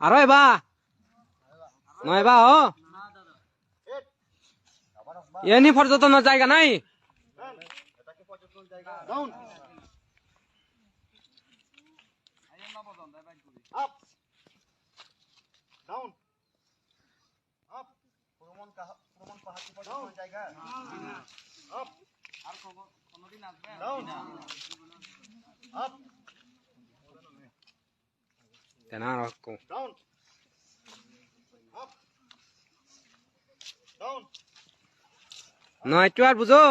আরও এবা। নয় বা ও। এনি পর্যটনের জায়গা নাই? পর্যটন জায়গা তেনা রকম ডাউন আপ ডাউন নয় চুয়ার বুঝো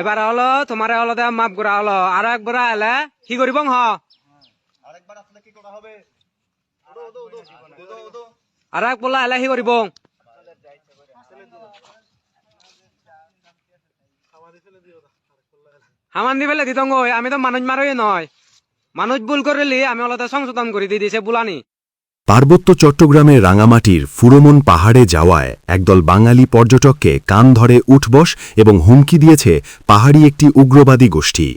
এবার হলো তোমার হলো দে মাপ করা হলো। আর একবার এলে কি করিব হ? আর এক বললা এলে কি করিব? হামান দি পেলে দিতঙ্গ আমি তো মানুষ মারই নয় মানুষ ভুল করলি আমি অলতা সংশোধন করে দিয়ে দিছে বুলানি। পার্বত্য চট্টগ্রামের রাঙামাটির ফুরমন পাহাড়ে যাওয়ায় একদল বাঙালি পর্যটককে কান ধরে উঠবস এবং হুমকি দিয়েছে পাহাড়ি একটি উগ্রবাদী গোষ্ঠী।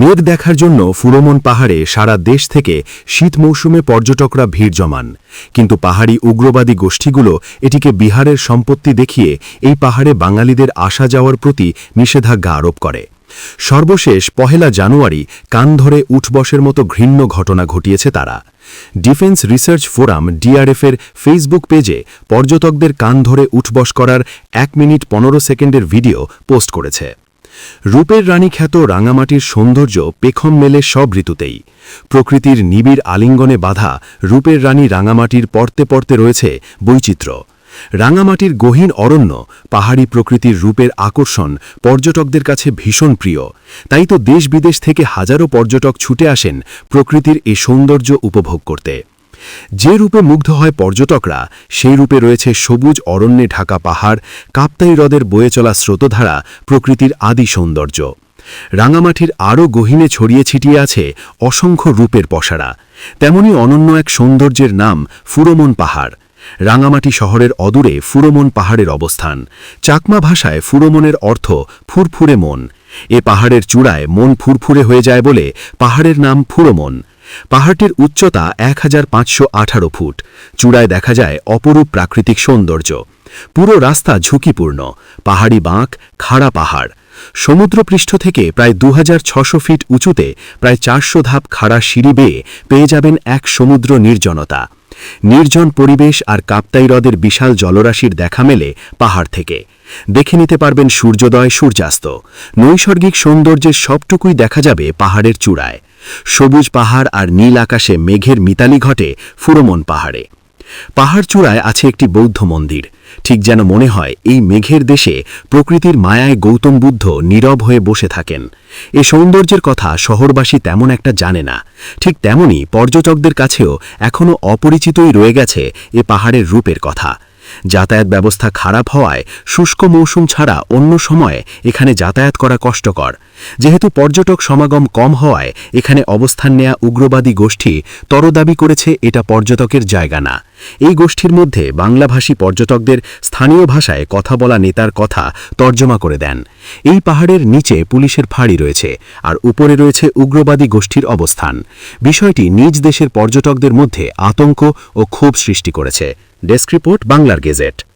মেঘ দেখার জন্য ফুরমন পাহাড়ে সারা দেশ থেকে শীত মৌসুমে পর্যটকরা ভিড় জমান। কিন্তু পাহাড়ি উগ্রবাদী গোষ্ঠীগুলো এটিকে বিহারের সম্পত্তি দেখিয়ে এই পাহাড়ে বাঙালিদের আসা যাওয়ার প্রতি নিষেধাজ্ঞা আরোপ করে। সর্বশেষ পহেলা জানুয়ারি কান ধরে উঠবসের মতো ঘৃণ্য ঘটনা ঘটিয়েছে তারা। ডিফেন্স রিসার্চ ফোরাম ডিআরএফের ফেসবুক পেজে পর্যটকদের কান ধরে উঠবস করার এক মিনিট পনেরো সেকেন্ডের ভিডিও পোস্ট করেছে। রূপের রানী খ্যাত রাঙামাটির সৌন্দর্য পেখম মেলে সব ঋতুতেই। প্রকৃতির নিবিড় আলিঙ্গনে বাধা রূপের রানী রাঙামাটির পরতে পরতে রয়েছে বৈচিত্র্য। রাঙামাটির গহীন অরণ্য, পাহাড়ি প্রকৃতির রূপের আকর্ষণ পর্যটকদের কাছে ভীষণ প্রিয়। তাই তো দেশ বিদেশ থেকে হাজারো পর্যটক ছুটে আসেন প্রকৃতির এ সৌন্দর্য উপভোগ করতে। যে রূপে মুগ্ধ হয় পর্যটকরা, সেই রূপে রয়েছে সবুজ অরণ্যে ঢাকা পাহাড়, কাপ্তাই হ্রদের বয়ে চলা স্রোতধারা, প্রকৃতির আদি সৌন্দর্য। রাঙামাটির আরও গহীনে ছড়িয়ে ছিটিয়ে আছে অসংখ্য রূপের পসারা তেমনি অনন্য এক সৌন্দর্যের নাম ফুরমন পাহাড়। রাঙামাটি শহরের অদূরে ফুরমন পাহাড়ের অবস্থান। চাকমা ভাষায় ফুরমনের অর্থ ফুরফুরে মন। এ পাহাড়ের চূড়ায় মন ফুরফুরে হয়ে যায় বলে পাহাড়ের নাম ফুরমন। পাহাড়টির উচ্চতা এক হাজার পাঁচশো আঠারো ফুট। চূড়ায় দেখা যায় অপরূপ প্রাকৃতিক সৌন্দর্য। পুরো রাস্তা ঝুঁকিপূর্ণ। পাহাড়ি বাঁক, খাড়া পাহাড়। সমুদ্রপৃষ্ঠ থেকে প্রায় দু ফিট উঁচুতে প্রায় চারশো ধাপ খাড়া সিঁড়ি বেয়ে পেয়ে যাবেন এক সমুদ্র নির্জনতা। নির্জন পরিবেশ আর কাপ্তাই হ্রদের বিশাল জলরাশির দেখা মেলে পাহাড় থেকে। দেখে নিতে পারবেন সূর্যোদয় সূর্যাস্ত। নৈসর্গিক সৌন্দর্যের সবটুকুই দেখা যাবে পাহাড়ের চূড়ায়। সবুজ পাহাড় আর নীল আকাশে মেঘের মিতালি ঘটে ফুরমন পাহাড়ে। পাহাড় চূড়ায় আছে একটি বৌদ্ধ মন্দির। ঠিক যেন মনে হয় এই মেঘের দেশে প্রকৃতির মায়ায় গৌতম বুদ্ধ নীরব হয়ে বসে থাকেন। এ সৌন্দর্যের কথা শহরবাসী তেমন একটা জানে না। ঠিক তেমনি পর্যটকদের কাছেও এখনও অপরিচিতই রয়ে গেছে এ পাহাড়ের রূপের কথা। যাতায়াত ব্যবস্থা খারাপ হওয়ায় শুষ্ক মৌসুম ছাড়া অন্য সময়ে এখানে যাতায়াত করা কষ্টকর। যেহেতু পর্যটক সমাগম কম হওয়ায় এখানে অবস্থান নেয়া উগ্রবাদী গোষ্ঠী তরদাবি করেছে এটা পর্যটকের জায়গা না। এই গোষ্ঠীর মধ্যে বাংলাভাষী পর্যটকদের স্থানীয় ভাষায় কথা বলা নেতার কথা তর্জমা করে দেন। এই পাহাড়ের নিচে পুলিশের ফাঁড়ি রয়েছে আর উপরে রয়েছে উগ্রবাদী গোষ্ঠীর অবস্থান। বিষয়টি নিজ দেশের পর্যটকদের মধ্যে আতঙ্ক ও ক্ষোভ সৃষ্টি করেছে। ডেস্ক রিপোর্ট বাংলার গেজেট।